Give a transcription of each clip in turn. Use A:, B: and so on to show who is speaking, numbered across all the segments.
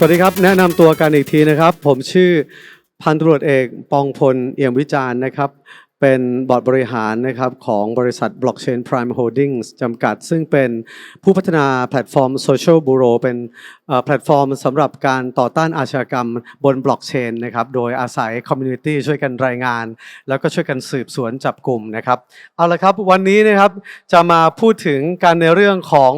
A: สวัสดีครับ แนะนำตัวกันอีกทีนะครับ ผมชื่อพันตำรวจเอกปองพลเอี่ยมวิจารณ์นะครับ เป็นบอร์ดบริหารนะครับของบริษัท Blockchain Prime Holdings จำกัด ซึ่งเป็นผู้พัฒนาแพลตฟอร์ม Social Bureau เป็นแพลตฟอร์มสำหรับการต่อต้านอาชญากรรมบนบล็อกเชนนะครับ โดยอาศัยคอมมูนิตี้ช่วยกันรายงาน แล้วก็ช่วยกันสืบสวนจับกลุ่มนะครับ เอาละครับวันนี้นะครับจะมาพูดถึงการในเรื่องของ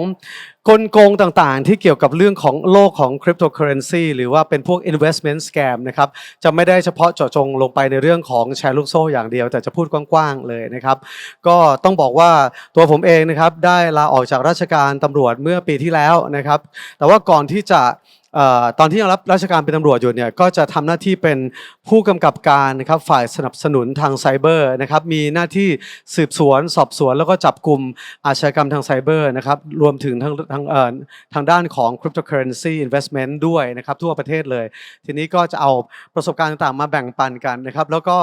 A: กลโกงต่างๆ ที่เกี่ยวกับเรื่องของโลกของคริปโตเคอเรนซีหรือว่าเป็นพวก investment scam นะครับจะไม่ได้เฉพาะเจาะจงลงไปในเรื่องของแชร์ลูกโซ่อย่างเดียว แต่จะพูดกว้างๆเลยนะครับ ก็ต้องบอกว่าตัวผมเองนะครับได้ลาออกจากราชการตำรวจเมื่อปีที่แล้วนะครับ แต่ว่าก่อนที่จะ ตอนที่ยังรับราชการเป็นตำรวจอยู่เนี่ยก็จะทำหน้าที่เป็นผู้กำกับการนะครับฝ่ายสนับสนุนทางไซเบอร์นะครับมีหน้าที่สืบสวน สอบสวน แล้วก็จับกลุ่มอาชญากรรมทางไซเบอร์นะครับรวมถึงทางทางเอ่อทางด้านของ cryptocurrency investment ด้วยนะครับทั่วประเทศเลย ทีนี้ก็จะเอาประสบการณ์ต่างๆมาแบ่งปันกันนะครับแล้วก็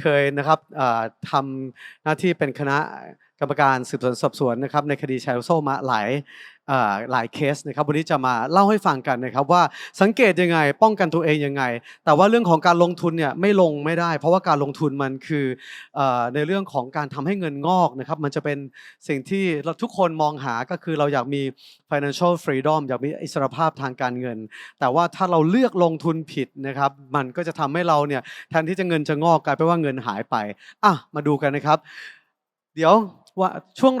A: เคยนะครับทำหน้าที่เป็นคณะ กรรมการสืบสวนสอบสวนนะครับในคดีแชร์ลูกโซ่มาหลายหลายเคสนะครับวันนี้จะมาเล่าให้ฟังกันนะครับว่าสังเกตยังไงป้องกันตัวเองยังไง แต่ว่าเรื่องของการลงทุนเนี่ยไม่ลงไม่ได้ เพราะว่าการลงทุนมันคือเออในเรื่องของการทำให้เงินงอกนะครับมันจะเป็นสิ่งที่เราทุกคนมองหาก็คือเราอยากมี financial freedom อยากมีอิสรภาพทางการเงิน แต่ว่าถ้าเราเลือกลงทุนผิดนะครับมันก็จะทำให้เราเนี่ยแทนที่จะเงินจะงอกกลายเป็นว่าเงินหายไปอะมาดูกันนะครับ เดี๋ยว ว่าช่วง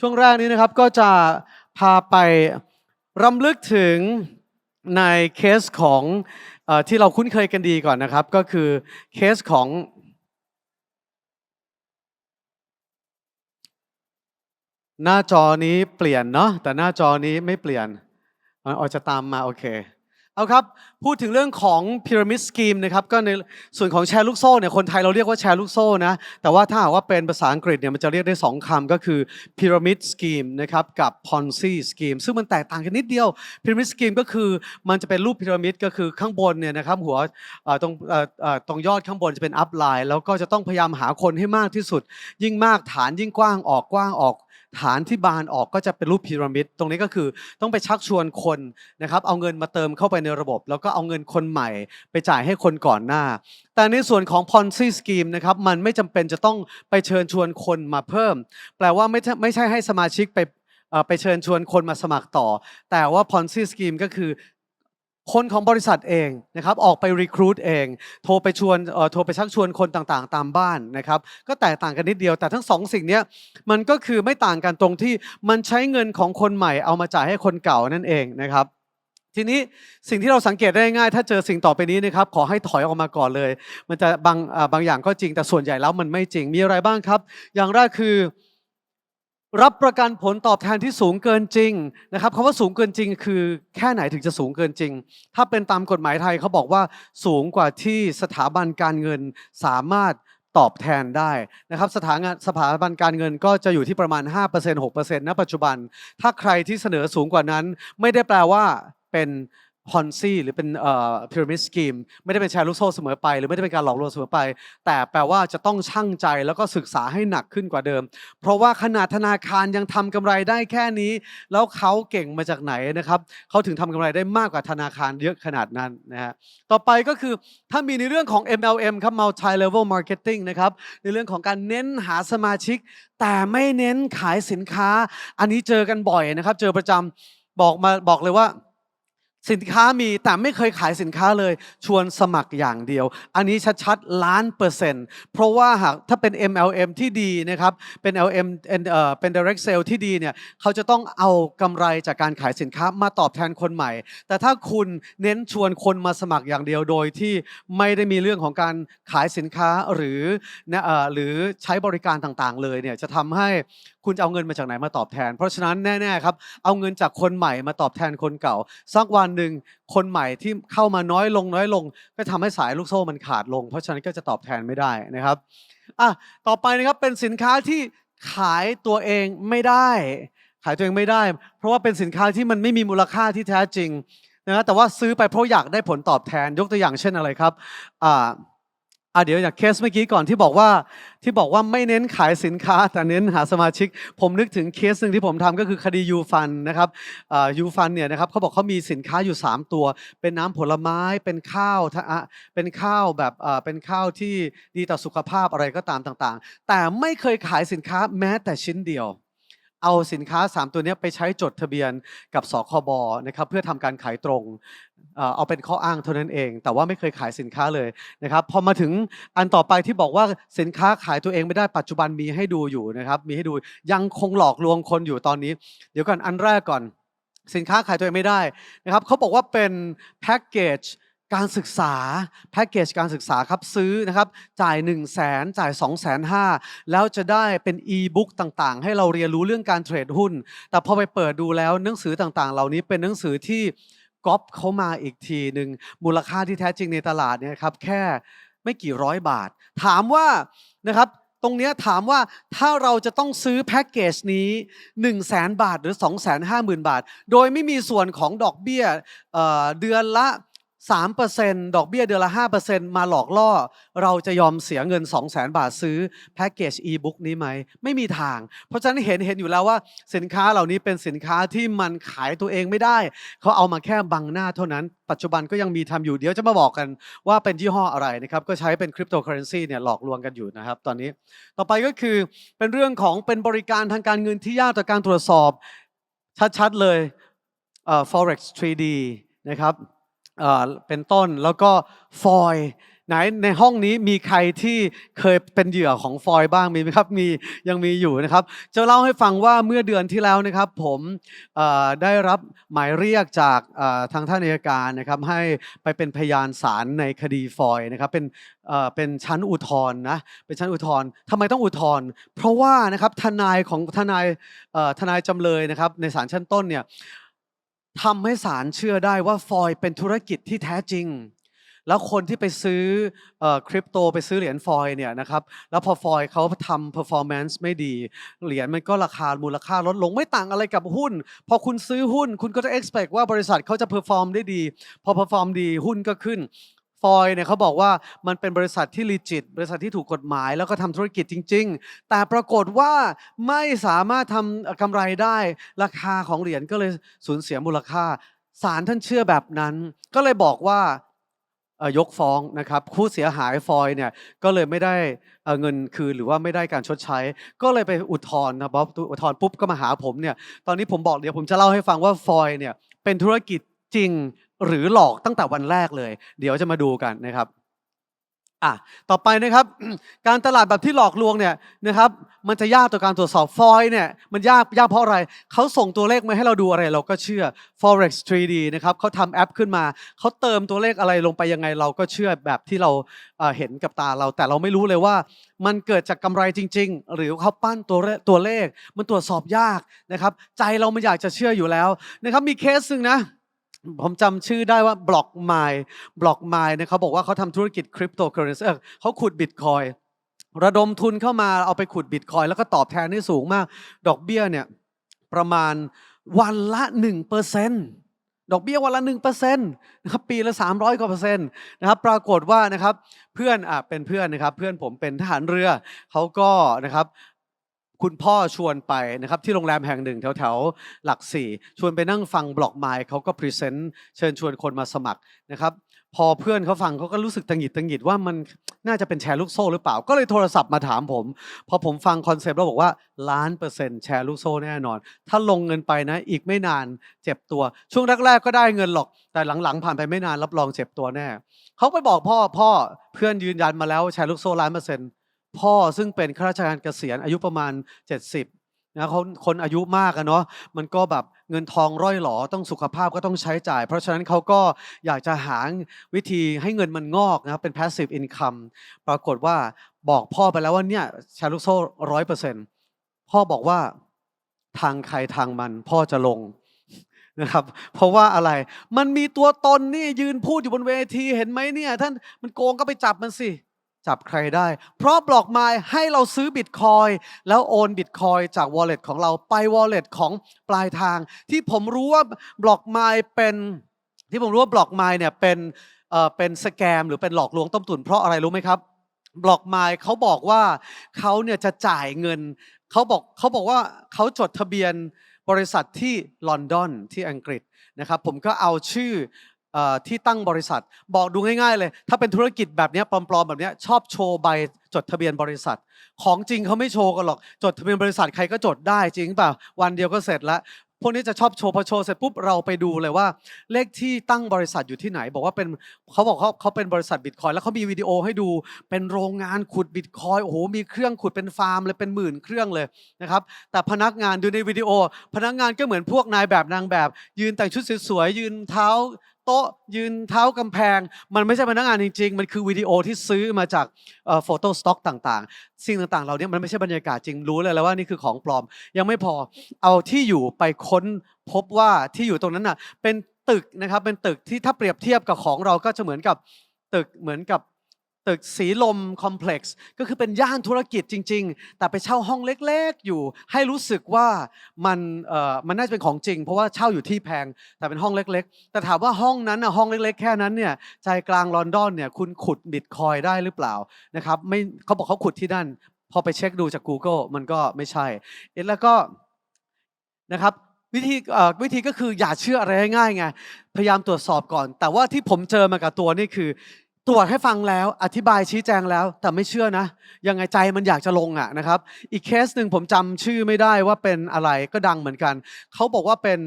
A: ช่วงแรกนี้นะครับก็จะพาไปรำลึกถึงในเคสของอที่เราคุ้นเคยกันดีก่อนนะครับ ก็คือเคสของหน้าจอนี้เปลี่ยนเนาะแต่หน้าจอนี้ไม่เปลี่ยนมันออจะตามมาโอเค เอาครับ พูดถึงเรื่องของพีระมิดสกีมนะครับก็ในส่วนของแชร์ลูกโซ่เนี่ยคนไทยเราเรียกว่าแชร์ลูกโซ่นะแต่ว่าถ้าหากว่าเป็นภาษาอังกฤษเนี่ยมันจะเรียกได้ 2คำก็คือพีระมิดสกีมนะครับกับพอนซี่สกีมซึ่งมันแตกต่างกันนิดเดียวพีระมิดสกีมก็คือมันจะเป็นรูปพีระมิดก็คือข้างบนเนี่ยนะครับหัวตรงตรงยอดข้างบนจะเป็นอัพไลน์แล้วก็จะต้องพยายามหาคนให้มากที่สุด ยิ่งมากฐานยิ่งกว้างออกกว้างออก ฐานที่บานออกก็จะเป็นรูปพีระมิด ตรงนี้ก็คือต้องไปชักชวนคนนะครับเอาเงินมาเติมเข้าไปในระบบ แล้วก็เอาเงินคนใหม่ ไปจ่ายให้คนก่อนหน้า แต่ในส่วนของ Ponzi scheme นะครับมันไม่จำเป็นจะต้องไปเชิญชวนคนมาเพิ่ม แปลว่าไม่ใช่ไม่ใช่ให้สมาชิกไปไปเชิญชวนคนมาสมัครต่อ แต่ว่า Ponzi scheme ก็คือ คนของบริษัทเองนะครับออกไปรีครู t เอง โทรไปชวนเอ่อโทรไปชักชวนคนต่างๆ ตามบ้านนะครับก็แตกต่างกันนิดเดียว แต่ทั้งสองสิ่งเนี้ยมันก็คือไม่ต่างกันตรงที่มันใช้เงินของคนใหม่เอามาจ่ายให้คนเก่านั่นเองนะครับทีนี้สิ่งที่เราสังเกตได้ง่าย ถ้าเจอสิ่งต่อไปนี้นะครับขอให้ถอยออกมาก่อนเลย มันจะบางอ่าบางอย่างก็จริงแต่ส่วนใหญ่แล้วมันไม่จริงมีอะไรบ้างครับ อย่างแรกคือ รับประกันผลตอบแทนที่สูงเกินจริงนะครับคำว่าสูงเกินจริง คือแค่ไหนถึงจะสูงเกินจริง ถ้าเป็นตามกฎหมายไทยเขาบอกว่าสูงกว่าที่สถาบันการเงินสามารถตอบแทนได้นะครับสถานสถาบันการเงินก็จะอยู่ที่ประมาณ 5% 6%ณปัจจุบัน ถ้าใครที่เสนอสูงกว่านั้น ไม่ได้แปลว่าเป็น พอนซี่หรือเป็นพีระมิดสกีมไม่ได้เป็นแชร์ลูกโซ่เสมอไป หรือไม่ได้เป็นการหลอกลวงเสมอไป แต่แปลว่าจะต้องชั่งใจแล้วก็ศึกษาให้หนักขึ้นกว่าเดิม เพราะว่าขนาดธนาคารยังทำกำไรได้แค่นี้ แล้วเขาเก่งมาจากไหนนะครับเขาถึงทำกำไรได้มากกว่าธนาคารเยอะขนาดนั้นนะฮะต่อไปก็คือถ้ามีในเรื่องของ MLM ครับ Multi Level Marketing นะครับในเรื่องของการเน้นหาสมาชิก แต่ไม่เน้นขายสินค้า อันนี้เจอกันบ่อยนะครับ เจอประจำบอกมาบอกเลยว่า สินค้ามีแต่ไม่เคยขายสินค้าเลย ชวนสมัครอย่างเดียว อันนี้ชัดๆ ล้านเปอร์เซ็นต์เพราะว่าหากถ้าเป็น MLM ที่ดีนะครับ เป็น LM เอ่อเป็น direct sale ที่ดีเนี่ยเขาจะต้องเอากำไรจากการขายสินค้ามาตอบแทนคนใหม่ แต่ถ้าคุณเน้นชวนคนมาสมัครอย่างเดียวโดยที่ไม่ได้มีเรื่องของการขายสินค้าหรือนะเอ่อหรือใช้บริการต่างๆ เลยเนี่ยจะทำให้คุณจะเอาเงินมาจากไหนมาตอบแทน เพราะฉะนั้นแน่ๆครับเอาเงินจากคนใหม่มาตอบแทนคนเก่าสักวันหนึ่งคนใหม่ที่เข้ามาน้อยลงน้อยลง ก็ทำให้สายลูกโซ่มันขาดลง เพราะฉะนั้นก็จะตอบแทนไม่ได้นะครับอะต่อไปนะครับเป็นสินค้าที่ขายตัวเองไม่ได้ ขายตัวเองไม่ได้ เพราะว่าเป็นสินค้าที่มันไม่มีมูลค่าที่แท้จริงนะแต่ว่าซื้อไปเพราะอยากได้ผลตอบแทนยกตัวอย่างเช่นอะไรครับอ่า อะเดี๋ยวอย่างเคสเมื่อกี้ก่อนที่บอกว่าที่บอกว่าไม่เน้นขายสินค้าแต่เน้นหาสมาชิก ผมนึกถึงเคสหนึ่งที่ผมทำก็คือคดียูฟันนะครับยูฟันเนี่ยนะครับเขาบอกเขามีสินค้าอยู่ 3 ตัว เป็นน้ำผลไม้เป็นข้าวเป็นข้าวแบบอ่อเป็นข้าวที่ดีต่อสุขภาพอะไรก็ตามต่างๆ แต่ไม่เคยขายสินค้าแม้แต่ชิ้นเดียว เอาสินค้า 3 ตัวนี้ไปใช้จดทะเบียนกับสคบนะครับเพื่อทำการขายตรงเอาเป็นข้ออ้างเท่านั้นเอง แต่ว่าไม่เคยขายสินค้าเลยนะครับพอมาถึงอันต่อไปที่บอกว่าสินค้าขายตัวเองไม่ได้ปัจจุบันมีให้ดูอยู่นะครับมีให้ดูยังคงหลอกลวงคนอยู่ตอนนี้ เดี๋ยวก่อนอันแรกก่อน สินค้าขายตัวเองไม่ได้นะครับเขาบอกว่าเป็นแพ็กเกจ การศึกษาแพ็กเกจการศึกษาครับซื้อนะครับจ่าย 1 0 0 0 0แสนจ่าย2 5 0 0 0แล้วจะได้เป็นอีบุ๊กต่างๆ ให้เราเรียนรู้เรื่องการเทรดหุ้น แต่พอไปเปิดดูแล้วหนังสือต่างๆ เหล่านี้เป็นหนังสือที่ก๊อปเข้ามาอีกทีหนึ่งมูลค่าที่แท้จริงในตลาดเนี่ยครับแค่ไม่กี่ร้อยบาท ถามว่านะครับตรงเนี้ยถามว่าถ้าเราจะต้องซื้อแพ็กเกจนี้ 1 0 0 0 0แบาทหรือ 2 5 0 0 0 0 บาท โดยไม่มีส่วนของดอกเบี้ยเเดือนละ 3%ดอกเบี้ยเดือนละ 5%มาหลอกล่อ เราจะยอมเสียเงิน 2 0 0 0 0 0 บาทซื้อแพ็กเกจอีบุ๊กนี้ไหม ไม่มีทาง เพราะฉะนั้นเห็นเห็นอยู่แล้วว่า สินค้าเหล่านี้เป็นสินค้าที่มันขายตัวเองไม่ได้ เขาเอามาแค่บังหน้าเท่านั้น ปัจจุบันก็ยังมีทำอยู่เดี๋ยวจะมาบอกกันว่าเป็นยี่ห้ออะไรนะครับ ก็ใช้เป็นคริปโตเคอเรนซีเนี่ยหลอกลวงกันอยู่นะครับตอนนี้ ต่อไปก็คือเป็นเรื่องของเป็นบริการทางการเงินที่ยากต่อการตรวจสอบชัดๆเลยเอ่อ forex 3D นะครับ เป็นต้นแล้วก็ฟอยไหนในห้องนี้มีใครที่เคยเป็นเหยื่อของฟอยบ้างมีไหมครับมียังมีอยู่นะครับ จะเล่าให้ฟังว่าเมื่อเดือนที่แล้วนะครับ ผมได้รับหมายเรียกจากทางท่านอัยการนะครับ ให้ไปเป็นพยานศาลในคดีฟอยนะครับเป็นเป็นชั้นอุทธรณ์นะเป็นชั้นอุทธรณ์ทำไมต้องอุทธรณ์เพราะว่านะครับทนายของทนายทนายจำเลยนะครับในศาลชั้นต้นเนี่ย ทำให้ศาลเชื่อได้ว่าฟอยเป็นธุรกิจที่แท้จริง แล้วคนที่ไปซื้อคริปโตไปซื้อเหรียญฟอยเนี่ยนะครับแล้วพอฟอยเขาทำเพอร์ฟอร์แมนซ์ไม่ดี เหรียญมันก็ราคามูลค่าลดลงไม่ต่างอะไรกับหุ้น พอคุณซื้อหุ้น คุณก็จะ expect ว่าบริษัทเขาจะเพอร์ฟอร์มได้ดี พอเพอร์ฟอร์มดีหุ้นก็ขึ้น ฟอยเนี่ยเขาบอกว่ามันเป็นบริษัทที่ legit บริษัทที่ถูกกฎหมาย แล้วก็ทำธุรกิจจริง ๆ แต่ปรากฏว่าไม่สามารถทำกำไรได้ ราคาของเหรียญก็เลยสูญเสียมูลค่าศาลท่านเชื่อแบบนั้น ก็เลยบอกว่ายกฟ้องนะครับผู้เสียหายฟอยเนี่ยก็เลยไม่ได้เงินคืนหรือว่าไม่ได้การชดใช้ ก็เลยไปอุทธรณ์นะครับอุทธรณ์ปุ๊บก็มาหาผมเนี่ยตอนนี้ผมบอกเดี๋ยวผมจะเล่าให้ฟังว่าฟอยเนี่ยเป็นธุรกิจจริง หรือหลอกตั้งแต่วันแรกเลย เดี๋ยวจะมาดูกันนะครับอะต่อไปนะครับการตลาดแบบที่หลอกลวงเนี่ยนะครับมันจะยากต่อการตรวจสอบฟอยเนี่ยมันยากยากเพราะอะไรเขาส่งตัวเลขมาให้เราดูอะไรเราก็เชื่อ forex 3D นะครับเขาทำแอปขึ้นมาเขาเติมตัวเลขอะไรลงไปยังไงเราก็เชื่อแบบที่เราเห็นกับตาเรา แต่เราไม่รู้เลยว่า มันเกิดจากกำไรจริง ๆ หรือเขาปั้นตัวตัวเลข มันตรวจสอบยากนะครับใจเรามันอยากจะเชื่ออยู่แล้วนะครับมีเคสหนึ่งนะ ผมจำชื่อได้ว่าบล็อกไมล์บล็อกไมล์นี่ยเขาบอกว่าเขาทำธุรกิจคริปโตเคอเรนซีเขาขุดบิตคอยระดมทุนเข้ามาเอาไปขุดบิตคอยแล้วก็ตอบแทนได้สูงมาก ดอกเบี้ยเนี่ยประมาณวันละ1เปอร์เซ็นต์ดอกเบี้ยวันละ1เปอร์เซ็นต์นะครับปีละ 300 กว่าเปอร์เซ็นต์นะครับปรากฏว่านะครับเพื่อนอะเป็นเพื่อนนะครับเพื่อนผมเป็นทหารเรือเขาก็นะครับ คุณพ่อชวนไปนะครับที่โรงแรมแห่งหนึ่งแถวแถวๆหลักสี่ชวนไปนั่งฟังบล็อกไมล์เขาก็พรีเซนต์เชิญชวนคนมาสมัครนะครับพอเพื่อนเขาฟังเขาก็รู้สึกตังหิดตังหิดว่ามันน่าจะเป็นแชร์ลูกโซ่หรือเปล่า ก็เลยโทรศัพท์มาถามผม พอผมฟังคอนเซปต์แล้วบอกว่าล้านเปอร์เซ็นต์แชร์ลูกโซ่แน่นอน ถ้าลงเงินไปนะ อีกไม่นานเจ็บตัว ช่วงแรกๆก็ได้เงินหรอก แต่หลังๆ ผ่านไปไม่นานรับรองเจ็บตัวแน่เขาไปบอกพ่อพ่อเพื่อนยืนยันมาแล้วแชร์ลูกโซ่ล้านเปอร์เซ็นต์ พ่อซึ่งเป็นข้าราชการเกษียณอายุประมาณ 70นะเขาคนอายุมากอะเนาะมันก็แบบเงินทองร่อยหลอต้องสุขภาพก็ต้องใช้จ่าย เพราะฉะนั้นเขาก็อยากจะหาวิธีให้เงินมันงอกนะครับเป็น passive income ปรากฏว่าบอกพ่อไปแล้วว่าเนี่ยแชร์ลูกโซ่ร้อยเปอร์เซ็นต์พ่อบอกว่าทางใครทางมันพ่อจะลงนะครับเพราะว่าอะไรมันมีตัวตนนี่ยืนพูดอยู่บนเวทีเห็นไหมเนี่ยท่านมันโกงก็ไปจับมันสิ จับใครได้ เพราะบล็อกไมล์ให้เราซื้อบิตคอยแล้วโอนบิตคอยจาก wallet ของเราไป wallet ของปลายทาง ที่ผมรู้ว่าบล็อกไมล์เป็นที่ผมรู้ว่าบล็อกไมล์เนี่ยเป็นเอ่อเป็นสแกมหรือเป็นหลอกลวงต้มตุ๋นเพราะอะไรรู้ไหมครับบล็อกไมล์เขาบอกว่าเขาเนี่ยจะจ่ายเงินเขาบอกเขาบอกว่าเขาจดทะเบียนบริษัทที่ลอนดอนที่อังกฤษนะครับผมก็เอาชื่อเอ่อ ที่ตั้งบริษัท บอกดูง่ายๆเลย ถ้าเป็นธุรกิจแบบนี้ปลอมๆแบบนี้ชอบโชว์ใบจดทะเบียนบริษัท ของจริงเขาไม่โชว์กันหรอก จดทะเบียนบริษัทใครก็จดได้จริงเปล่าวันเดียวก็เสร็จแล้วพวกนี้จะชอบโชว์พอโชว์เสร็จปุ๊บเราไปดูเลยว่า เลขที่ตั้งบริษัทอยู่ที่ไหน บอกว่าเป็นเขาบอกเขาเขาเป็นบริษัทบิตคอยแล้วเขามีวิดีโอให้ดูเป็นโรงงานขุดบิตคอยโอ้โหมีเครื่องขุดเป็นฟาร์มเลยเป็นหมื่นเครื่องเลยนะครับแต่พนักงานดูในวิดีโอ พนักงานก็เหมือนพวกนายแบบนางแบบ ยืนแต่งชุดสวยๆยืนเท้า โต๊ะยืนเท้ากำแพง มันไม่ใช่พนักงานจริง ๆ มันคือวิดีโอที่ซื้อมาจากโฟโต้สต็อกต่างๆ สิ่งต่างๆ เหล่านี้มันไม่ใช่บรรยากาศจริงรู้เลยแล้วว่านี่คือของปลอม ยังไม่พอเอาที่อยู่ไปค้นพบว่าที่อยู่ตรงนั้นน่ะเป็นตึกนะครับเป็นตึกที่ถ้าเปรียบเทียบกับของเราก็จะเหมือนกับตึกเหมือนกับ ตึกสีลมคอมเพล็กซ์ก็คือเป็นย่านธุรกิจจริง ๆ แต่ไปเช่าห้องเล็กๆ อยู่ ให้รู้สึกว่ามันเอ่อมันน่าจะเป็นของจริง เพราะว่าเช่าอยู่ที่แพงแต่เป็นห้องเล็ก ๆ แต่ถามว่าห้องนั้นนะห้องเล็ก ๆ แค่นั้นเนี่ยใจกลางลอนดอนเนี่ยคุณขุดบิตคอยได้หรือเปล่านะครับไม่เขาบอกเขาขุดที่นั่น พอไปเช็คดูจาก Google มันก็ไม่ใช่เอ็ดแล้วก็นะครับวิธีเอ่อวิธีก็คืออย่าเชื่ออะไรง่ายไงพยายามตรวจสอบก่อน แต่ว่าที่ผมเจอมากับตัวนี่คือ ตรวจให้ฟังแล้วอธิบายชี้แจงแล้ว แต่ไม่เชื่อนะ ยังไงใจมันอยากจะลงอะนะครับ อีกเคสหนึ่งผมจำชื่อไม่ได้ว่าเป็นอะไรก็ดังเหมือนกัน เขาบอกว่าเป็น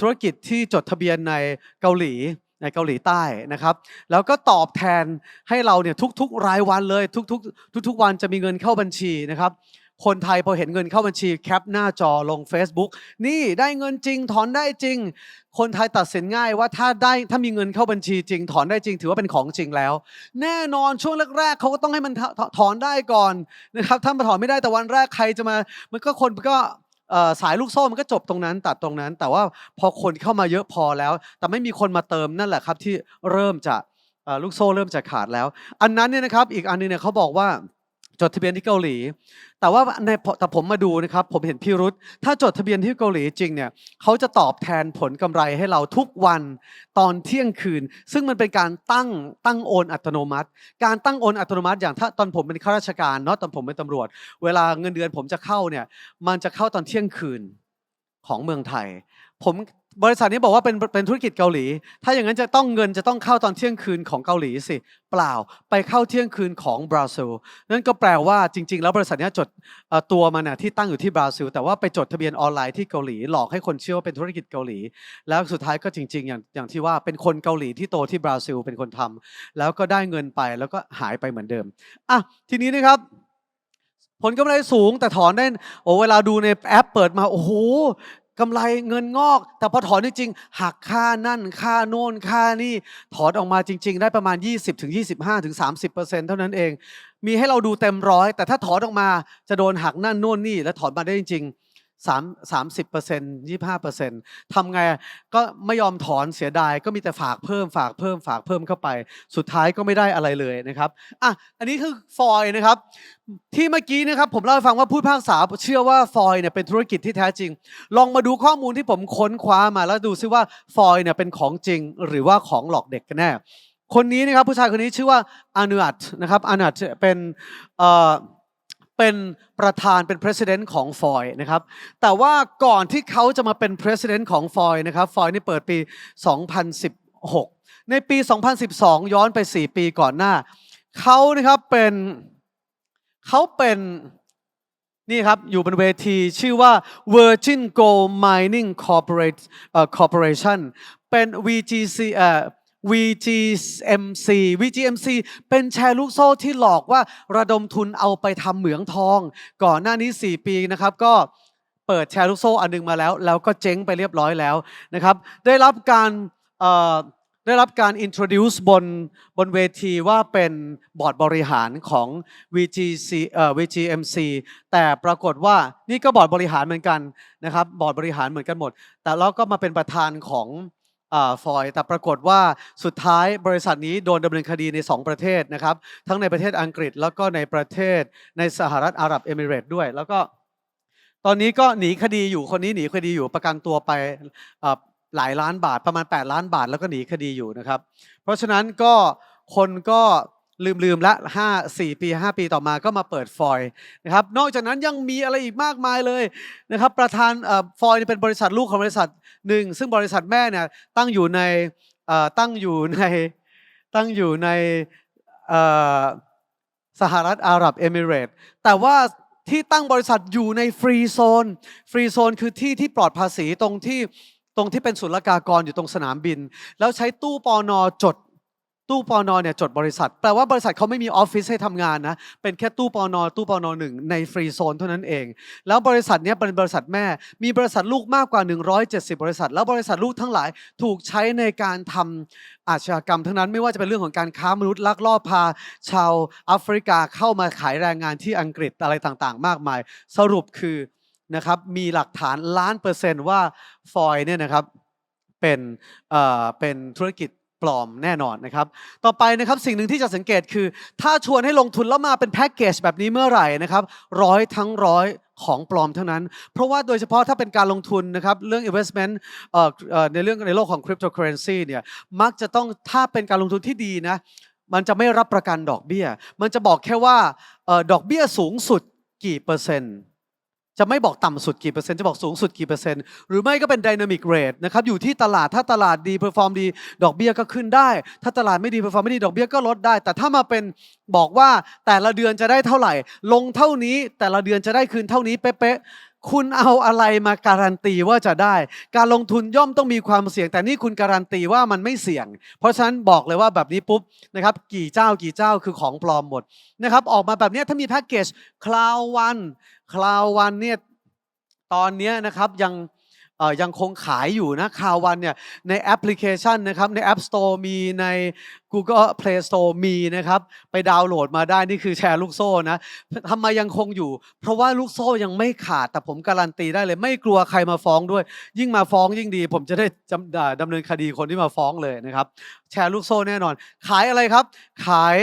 A: ธุรกิจที่จดทะเบียนในเกาหลีในเกาหลีใต้นะครับ แล้วก็ตอบแทนให้เราเนี่ยทุกๆรายวันเลย ทุกๆ ทุกๆวันจะมีเงินเข้าบัญชีนะครับ คนไทยพอเห็นเงินเข้าบัญชีแคปหน้าจอลง Facebook นี่ได้เงินจริงถอนได้จริง คนไทยตัดสินง่ายว่าถ้าได้ถ้ามีเงินเข้าบัญชีจริง ถอนได้จริง ถือว่าเป็นของจริงแล้ว แน่นอนช่วงแรกๆเขาก็ต้องให้มันถถอนได้ก่อนนะครับถ้ามาถอนไม่ได้แต่วันแรกใครจะมา มันก็คนก็สายลูกโซ่มันก็จบตรงนั้นตัดตรงนั้น แต่ว่าพอคนเข้ามาเยอะพอแล้ว แต่ไม่มีคนมาเติมนั่นแหละครับที่เริ่มจะลูกโซ่เริ่มจะขาดแล้ว อันนั้นเนี่ยนะครับอีกอันหนึงเนี่ยเขาบอกว่า จดทะเบียนที่เกาหลี แต่ว่าในพอแต่ผมมาดูนะครับ ผมเห็นพิรุษถ้าจดทะเบียนที่เกาหลีจริงเนี่ยเขาจะตอบแทนผลกำไรให้เราทุกวันตอนเที่ยงคืน ซึ่งมันเป็นการตั้งตั้งโอนอัตโนมัติ การตั้งโอนอัตโนมัติ อย่างถ้าตอนผมเป็นข้าราชการเนาะตอนผมเป็นตำรวจ เวลาเงินเดือนผมจะเข้าเนี่ยมันจะเข้าตอนเที่ยงคืนของเมืองไทย ผม บริษัทนี้บอกว่าเป็นเป็นธุรกิจเกาหลี ถ้าอย่างนั้นจะต้องเงินจะต้องเข้าตอนเที่ยงคืนของเกาหลีสิ เปล่า ไปเข้าเที่ยงคืนของบราซิล นั่นก็แปลว่าจริง ๆ แล้วบริษัทนี้จดตัวมันน่ะที่ตั้งอยู่ที่บราซิล แต่ว่าไปจดทะเบียนออนไลน์ที่เกาหลี หลอกให้คนเชื่อว่าเป็นธุรกิจเกาหลี แล้วสุดท้ายก็จริง ๆ อย่างอย่างที่ว่าเป็นคนเกาหลีที่โตที่บราซิลเป็นคนทำแล้วก็ได้เงินไปแล้วก็หายไปเหมือนเดิม อะ ทีนี้นะครับผลกำไรสูงแต่ถอนได้โอ้เวลาดูในแอปเปิดมาโอ้โห กำไรเงินงอก แต่พอถอนจริงๆหักค่านั่นค่าโน่นค่านี่ถอนออกมาจริง ๆ ได้ประมาณ 20ถึง25ถึง30เท่านั้นเอง มีให้เราดูเต็มร้อย แต่ถ้าถอนออกมาจะโดนหักนั่นโน่นนี่ และถอนมาได้จริง ๆ 3 30เปอร์เซ็นต์25เปอร์เซ็นต์ทำไงก็ไม่ยอมถอนเสียดายก็มีแต่ฝากเพิ่มฝากเพิ่มฝากเพิ่มเข้าไป สุดท้ายก็ไม่ได้อะไรเลยนะครับอะอันนี้คือฟอยนะครับ ที่เมื่อกี้นะครับผมเล่าให้ฟังว่าผู้พากษาเชื่อว่าฟอยเนี่ยเป็นธุรกิจที่แท้จริง ลองมาดูข้อมูลที่ผมค้นคว้ามาแล้วดูซิว่าฟอยเนี่ยเป็นของจริงหรือว่าของหลอกเด็กกันแน่คนนี้นะครับผู้ชายคนนี้ชื่อว่าอานุอัตนะครับอานุอัตเป็นเอ่อ เป็นประธานเป็น president ของฟอยนะครับ แต่ว่าก่อนที่เขาจะมาเป็น president ของฟอยนะครับ ฟอยนี่เปิดปี 2016 ในปี 2012 ย้อนไป 4 ปีก่อนหน้า เขานะครับเป็นเขาเป็นนี่ครับ อยู่บนเวทีชื่อว่า Virgin Gold Mining Corporate เอ่อ Corporation เป็น VGC เอ่อ VGMC VGMC เป็นแชร์ลูกโซ่ที่หลอกว่าระดมทุนเอาไปทำเหมืองทอง ก่อนหน้านี้ 4 ปีนะครับก็เปิดแชร์ลูกโซ่อันหนึงมาแล้ว แล้วก็เจ๊งไปเรียบร้อยแล้วนะครับได้รับการได้รับการ introduce บนบนเวทีว่าเป็นบอร์ดบริหารของ VGC เอ่อ VGMC แต่ปรากฏว่านี่ก็บอร์ดบริหารเหมือนกันนะครับบอร์ดบริหารเหมือนกันหมด แต่เราก็มาเป็นประธานของ ฟอยแต่ปรากฏว่าสุดท้ายบริษัทนี้โดนดำเนินคดีใน 2 ประเทศนะครับ ทั้งในประเทศอังกฤษแล้วก็ในประเทศในสหรัฐอาหรับเอมิเรตส์ด้วย แล้วก็ตอนนี้ก็หนีคดีอยู่คนนี้หนีคดีอยู่ประกันตัวไปหลายล้านบาทประมาณ 8 ล้านบาทแล้วก็หนีคดีอยู่นะครับ เพราะฉะนั้นก็คนก็ ลืมลืมละห้าสี่ปีห้าปีต่อมาก็มาเปิดฟอยนะครับ นอกจากนั้นยังมีอะไรอีกมากมายเลยนะครับ ประธานเอ่อฟอยเป็นบริษัทลูกของบริษัทหนึ่งซึ่งบริษัทแม่เนี่ยตั้งอยู่ในตั้งอยู่ในตั้งอยู่ในสหรัฐอาหรับเอมิเรต์แต่ว่าที่ตั้งบริษัทอยู่ในฟรีโซน ฟรีโซนคือที่ที่ปลอดภาษีตรงที่ตรงที่เป็นศุลกากรอยู่ตรงสนามบิน แล้วใช้ตู้ปอนอจด ตู้ปอนอเนี่ยจดบริษัท แปลว่าบริษัทเขาไม่มีออฟฟิศให้ทำงานนะ เป็นแค่ตู้ปอนอตู้ปอนอหนึ่งในฟรีโซนเท่านั้นเอง แล้วบริษัทเนี้ยเป็นบริษัทแม่ มีบริษัทลูกมากกว่า 170 บริษัท แล้วบริษัทลูกทั้งหลายถูกใช้ในการทำอาชญากรรมทั้งนั้น ไม่ว่าจะเป็นเรื่องของการค้ามนุษย์ลักลอบพา ชาวแอฟริกาเข้ามาขายแรงงานที่อังกฤษอะไรต่างๆ มากมาย สรุปคือนะครับมีหลักฐานล้านเปอร์เซนต์ว่าฟอยเนี่ยนะครับเป็นเอ่อเป็นธุรกิจ ปลอมแน่นอนนะครับ ต่อไปนะครับสิ่งหนึ่งที่จะสังเกตคือ ถ้าชวนให้ลงทุนแล้วมาเป็นแพ็กเกจแบบนี้เมื่อไหร่นะครับร้อยทั้งร้อยของปลอมเทั้งนั้น เพราะว่าโดยเฉพาะถ้าเป็นการลงทุนนะครับเรื่อง investment เอ่ออในเรื่องในโลกของ cryptocurrency เนี่ยมักจะต้องถ้าเป็นการลงทุนที่ดีนะมันจะไม่รับประกันดอกเบี้ย มันจะบอกแค่ว่าออดอกเบี้ยสูงสุดกี่เปอร์เซ็นต์ จะไม่บอกต่ำสุดกี่เปอร์เซ็นต์จะบอกสูงสุดกี่เปอร์เซ็นต์หรือไม่ก็เป็นดินามิกเรทนะครับอยู่ที่ตลาดถ้าตลาดดีเพอร์ฟอร์มดีดอกเบี้ยก็ขึ้นได้ ถ้าตลาดไม่ดีเพอร์ฟอร์มไม่ดีดอกเบี้ยก็ลดได้ แต่ถ้ามาเป็นบอกว่าแต่ละเดือนจะได้เท่าไหร่ ลงเท่านี้แต่ละเดือนจะได้คืนเท่านี้เป๊ะๆ คุณเอาอะไรมาการันตีว่าจะได้ การลงทุนย่อมต้องมีความเสี่ยง แต่นี่คุณการันตีว่ามันไม่เสี่ยง เพราะฉะนั้นบอกเลยว่าแบบนี้ปุ๊บนะครับกี่เจ้ากี่เจ้าคือของปลอมหมดนะครับออกมาแบบนี้ถ้ามีแพ็กเกจคลาววันคลาววันเนี่ยตอนนี้นะครับยัง ยังคงขายอยู่นะคาวันเนี่ยในแอปพลิเคชันนะครับใน App Store มีใน Google Play Store มีนะครับ ไปดาวน์โหลดมาได้นี่คือแชร์ลูกโซ่นะทำไมยังคงอยู่ เพราะว่าลูกโซ่ยังไม่ขาดแต่ผมการันตีได้เลย ไม่กลัวใครมาฟ้องด้วย ยิ่งมาฟ้องยิ่งดี ผมจะได้ดำเนินคดีคนที่มาฟ้องเลยนะครับ แชร์ลูกโซ่แน่นอน ขายอะไรครับ ขาย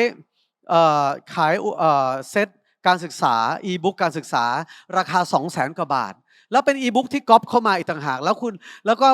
A: ขายเอ่อเซตการศึกษาอีบุ๊กการศึกษาราคา 2 0 0แสนกว่าบาท แล้วเป็นอีบุ๊กที่ก๊อปเข้ามาอีกต่างหาก แล้วคุณแล้วก็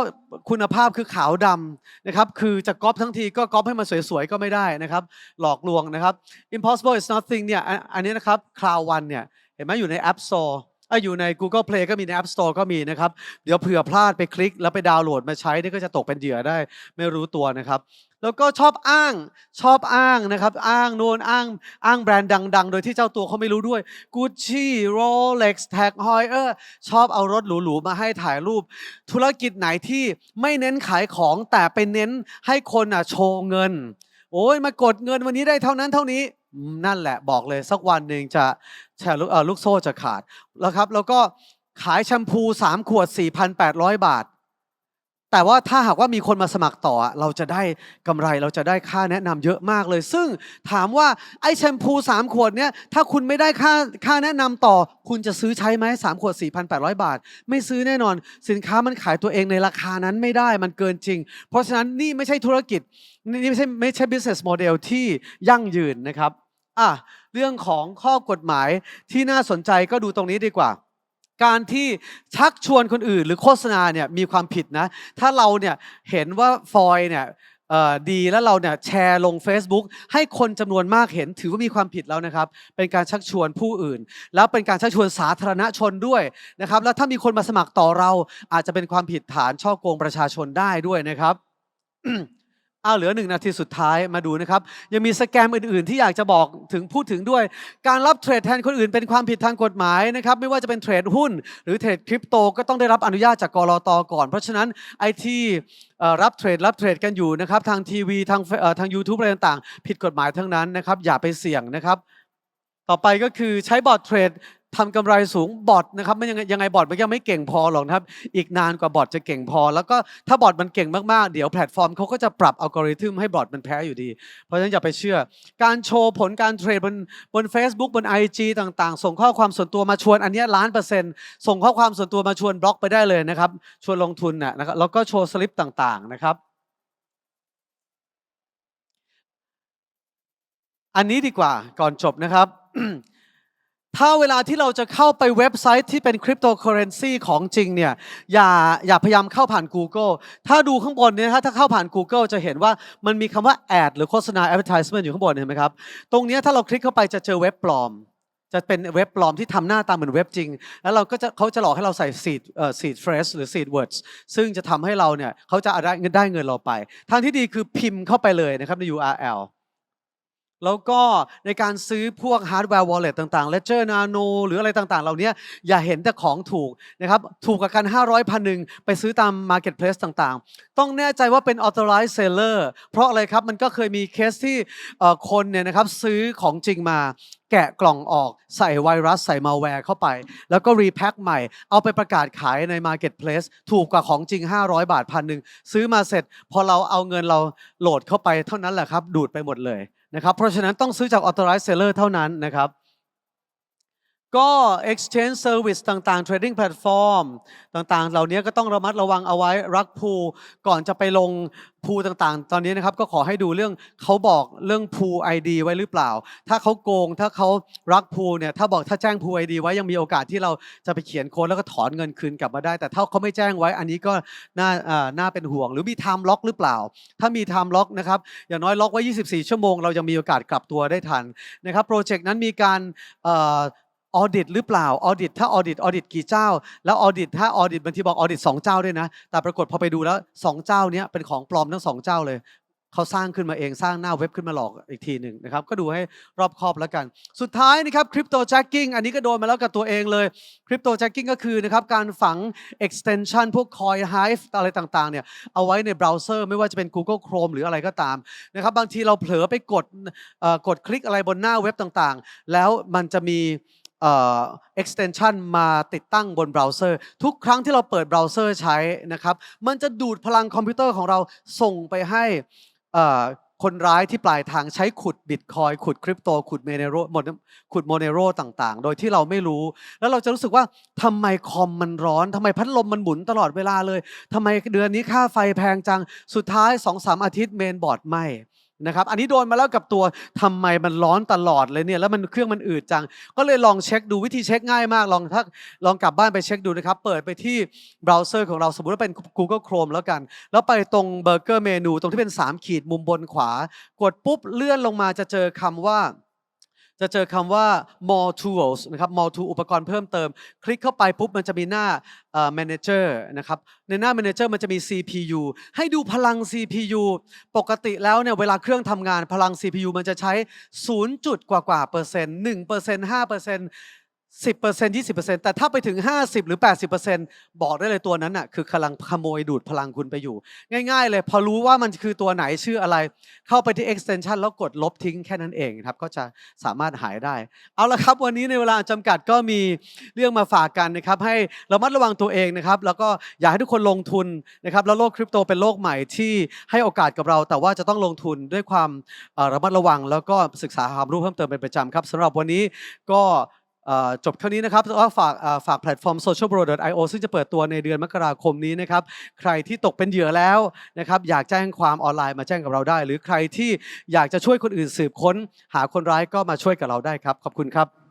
A: คุณภาพคือขาวดำนะครับคือจะก๊อปทั้งทีก็ก๊อปให้มันสวยๆก็ไม่ได้นะครับ หลอกลวงนะครับ impossible is nothing เนี่ยอันนี้นะครับ Cloud One เนี่ยเห็นไหมอยู่ใน App Store อ้ยอยู่ใน Google Play ก็มีใน App Store ก็มีนะครับ เดี๋ยวเผื่อพลาดไปคลิกแล้วไปดาวน์โหลดมาใช้นี่ก็จะตกเป็นเหยื่อได้ไม่รู้ตัวนะครับ แล้วก็ชอบอ้างชอบอ้างนะครับ อ้างโน่นอ้างอ้างแบรนด์ดัง ๆ โดยที่เจ้าตัวเขาไม่รู้ด้วย Gucci Rolex Tag Heuer ชอบเอารถหรูๆมาให้ถ่ายรูป ธุรกิจไหนที่ไม่เน้นขายของแต่ไปเน้นให้คนอะโชว์เงิน โอ้ยมากดเงินวันนี้ได้เท่านั้นเท่านี้ นั่นแหละบอกเลยสักวันหนึ่งจะแชร์ลูกโซ่จะขาดแล้วครับ แล้วก็ขายแชมพู 3 ขวด 4,800 บาท แต่ว่าถ้าหากว่ามีคนมาสมัครต่อ เราจะได้กำไรเราจะได้ค่าแนะนำเยอะมากเลย ซึ่งถามว่าไอ้แชมพู 3 ขวดเนี้ยถ้าคุณไม่ได้ค่าค่าแนะนำต่อ คุณจะซื้อใช้ไหม3ขวด 4,800 บาท ไม่ซื้อแน่นอน สินค้ามันขายตัวเองในราคานั้นไม่ได้มันเกินจริง เพราะฉะนั้นนี่ไม่ใช่ธุรกิจนี่ไม่ใช่ไม่ใช่ business model ที่ยั่งยืนนะครับ อะเรื่องของข้อกฎหมายที่น่าสนใจก็ดูตรงนี้ดีกว่า การที่ชักชวนคนอื่นหรือโฆษณาเนี่ยมีความผิดนะ ถ้าเราเนี่ยเห็นว่าฟอยเนี่ยดีแล้วเราเนี่ยแชร์ลง Facebook ให้คนจำนวนมากเห็นถือว่ามีความผิดแล้วนะครับ เป็นการชักชวนผู้อื่น แล้วเป็นการชักชวนสาธารณชนด้วยนะครับ แล้วถ้ามีคนมาสมัครต่อเราอาจจะเป็นความผิดฐานช่อโกงประชาชนได้ด้วยนะครับ เอาเหลือหนึ่งนาทีสุดท้ายมาดูนะครับ ยังมีสแกมอื่นๆ ที่อยากจะบอกถึงพูดถึงด้วย การรับเทรดแทนคนอื่นเป็นความผิดทางกฎหมายนะครับ ไม่ว่าจะเป็นเทรดหุ้น หรือเทรดคริปโตก็ต้องได้รับอนุญาตจากกรอตก่อน เพราะฉะนั้นไอที่รับเทรดรับเทรดกันอยู่นะครับ ทางทีวีทางทาง YouTube อะไรต่างๆ ผิดกฎหมายทั้งนั้นนะครับ อย่าไปเสี่ยงนะครับ ต่อไปก็คือใช้บอทเทรด ทำกำไรสูงบอทนะครับไม่ยังไงยังไงบอทมันยังไม่เก่งพอหรอกนะครับ อีกนานกว่าบอทจะเก่งพอ แล้วก็ถ้าบอทมันเก่งมากๆ เดี๋ยวแพลตฟอร์มเขาก็จะปรับอัลกอริทึมให้บอทมันแพ้อยู่ดี เพราะฉะนั้นอย่าไปเชื่อ การโชว์ผลการเทรดบนบน Facebook บน IG ต่างๆ ส่งข้อความส่วนตัวมาชวนอันเนี้ยล้านเปอร์เซ็นต์ส่งข้อความส่วนตัวมาชวนบล็อกไปได้เลยนะครับชวนลงทุนน่ะนะครับแล้วก็โชว์สลิปต่างๆนะครับอันนี้ดีกว่าก่อนจบนะครับ ถ้าเวลาที่เราจะเข้าไปเว็บไซต์ที่เป็นคริปโตเคอเรนซีของจริงเนี่ยอย่าอย่าพยายามเข้าผ่าน Google ถ้าดูข้างบนเนี่ยถ้าถ้าเข้าผ่าน Google จะเห็นว่ามันมีคำว่า ad หรือโฆษณา advertisement อยู่ข้างบนเห็นไหมครับ ตรงนี้ถ้าเราคลิกเข้าไปจะเจอเว็บปลอม จะเป็นเว็บปลอมที่ทำหน้าตาเหมือนเว็บจริง แล้วเราก็จะเขาจะหลอกให้เราใส่ seed เอ่อ seed phrase หรือ seed words ซึ่งจะทำให้เราเนี่ยเขาจะได้เงินได้เงินเราไป ทางที่ดีคือพิมพ์เข้าไปเลยนะครับใน URL แล้วก็ในการซื้อพวก hardware wallet ต่างๆ ledger nano หรืออะไรต่างๆ เหล่านี้อย่าเห็นแต่ของถูกนะครับ ถูกกับกัน 500พันหนึ่งไปซื้อตาม marketplace ต่างๆ ต้องแน่ใจว่าเป็น authorized seller เพราะอะไรครับ มันก็เคยมีเคสที่คนเนี่ยนะครับซื้อของจริงมาแกะกล่องออกใส่ไวรัสใส่มาแวร์เข้าไป แล้วก็รีแพ็คใหม่ เอาไปประกาศขายใน Marketplace ถูกกว่าของจริง 500 บาทพันหนึ่งซื้อมาเสร็จ พอเราเอาเงินเราโหลดเข้าไปเท่านั้นแหละครับ ดูดไปหมดเลย นะครับเพราะฉะนั้นต้องซื้อจาก authorized seller เท่านั้นนะครับ ก็ exchange service ต่างๆ trading platform ต่างๆ เหล่านี้ก็ต้องระมัดระวังเอาไว้รักพูก่อนจะไปลงพูต่างๆ ตอนนี้นะครับก็ขอให้ดูเรื่องเขาบอกเรื่องพู ID ไว้หรือเปล่า ถ้าเขาโกงถ้าเขารักพูเนี่ยถ้าบอกถ้าแจ้งพู ID ไว้ยังมีโอกาสที่เราจะไปเขียนโค้ดแล้วก็ถอนเงินคืนกลับมาได้ แต่ถ้าเขาไม่แจ้งไว้อันนี้ก็น่าอ่าน่าเป็นห่วง หรือมี time lock หรือเปล่า ถ้ามี time lock นะครับอย่างน้อยล็อกไว้ 24 ชั่วโมง เรายังมีโอกาสกลับตัวได้ทันนะครับโปรเจกต์นั้นมีการ ออดิตหรือเปล่าออดิตถ้าออดิตออดิตกี่เจ้า แล้วออดิตถ้าออดิตบางทีบอกออดิตสองเจ้าด้วยนะ แต่ปรากฏพอไปดูแล้วสองเจ้านี้เป็นของปลอมทั้งสองเจ้าเลยเขาสร้างขึ้นมาเองสร้างหน้าเว็บขึ้นมาหลอกอีกทีหนึ่งนะครับ ก็ดูให้รอบคอบแล้วกัน สุดท้ายนะครับคริปโตแจ็คกิ้งอันนี้ก็โดนมาแล้วกับตัวเองเลยคริปโตแจ็คกิ้งก็คือนะครับการฝัง extension พวก Coin Hive อะไรต่างๆเนี่ยเอาไว้ในเบราว์เซอร์ไม่ว่าจะเป็น Google Chrome หรืออะไรก็ตามนะครับบางทีเราเผลอไปกดเอ่อกดคลิกอะไรบนหน้าเว็บต่างๆ แล้วมันจะมี extension มาติดตั้งบนเบราว์เซอร์ ทุกครั้งที่เราเปิดเบราว์เซอร์ใช้นะครับ มันจะดูดพลังคอมพิวเตอร์ของเราส่งไปให้อ่อคนร้ายที่ปลายทางใช้ขุดบิตคอยขุดคริปโต ขุดเมเนโรขุดโมเนโรต่างๆ โดยที่เราไม่รู้ แล้วเราจะรู้สึกว่าทำไมคอมมันร้อนทำไมพัดลมมันหมุนตลอดเวลาเลยทำไมเดือนนี้ค่าไฟแพงจัง สุดท้าย2-3อาทิตย์เมนบอร์ดไหม นะครับ อันนี้โดนมาแล้วกับตัวทำไมมันร้อนตลอดเลยเนี่ยแล้วมันเครื่องมันอืดจัง ก็เลยลองเช็คดูวิธีเช็คง่ายมาก ลองถ้าลองกลับบ้านไปเช็คดูนะครับ เปิดไปที่เบราว์เซอร์ของเราสมมติว่าเป็น Google Chrome แล้วกัน แล้วไปตรงเบอร์เกอร์เมนูตรงที่เป็น 3 ขีดมุมบนขวา กดปุ๊บเลื่อนลงมาจะเจอคำว่า จะเจอคำว่า more tools นะครับ more tool อุปกรณ์เพิ่มเติม คลิกเข้าไปปุ๊บมันจะมีหน้า manager นะครับ ในหน้า manager มันจะมี CPU ให้ดูพลัง CPU ปกติแล้วเนี่ยเวลาเครื่องทำงานพลัง CPU มันจะใช้ 0 จุดกว่ากว่าเปอร์เซ็นต์1เปอร์เซ็นต์5เปอร์เซ็นต์ 10เปอร์เซ็นต์20เปอร์เซ็นต์แต่ถ้าไปถึง 50 หรือ 80เปอร์เซ็นต์บอกได้เลยตัวนั้นน่ะคือกำลังขโมยดูดพลังคุณไปอยู่ ง่าย ๆ เลย พอรู้ว่ามันคือตัวไหนชื่ออะไร เข้าไปที่ extension แล้วกดลบทิ้งแค่นั้นเองครับ ก็จะสามารถหายได้ เอาละครับวันนี้ในเวลาจำกัดก็มีเรื่องมาฝากกันนะครับ ให้ระมัดระวังตัวเองนะครับ แล้วก็อยากให้ทุกคนลงทุนนะครับ แล้วโลกคริปโตเป็นโลกใหม่ที่ให้โอกาสกับเรา แต่ว่าจะต้องลงทุนด้วยความระมัดระวัง แล้วก็ศึกษาความรู้เพิ่มเติมเป็นประจำครับสำหรับวันนี้ก็ จบเท่านี้นะครับวก็ฝากฝากแพลตฟอร์ม socialbro.io ซึ่งจะเปิดตัวในเดือนมกราคมนี้นะครับ ใครที่ตกเป็นเหยื่อแล้วนะครับ อยากแจ้งความออนไลน์มาแจ้งกับเราได้ หรือใครที่อยากจะช่วยคนอื่นสืบค้น หาคนร้ายก็มาช่วยกับเราได้ครับ ขอบคุณครับ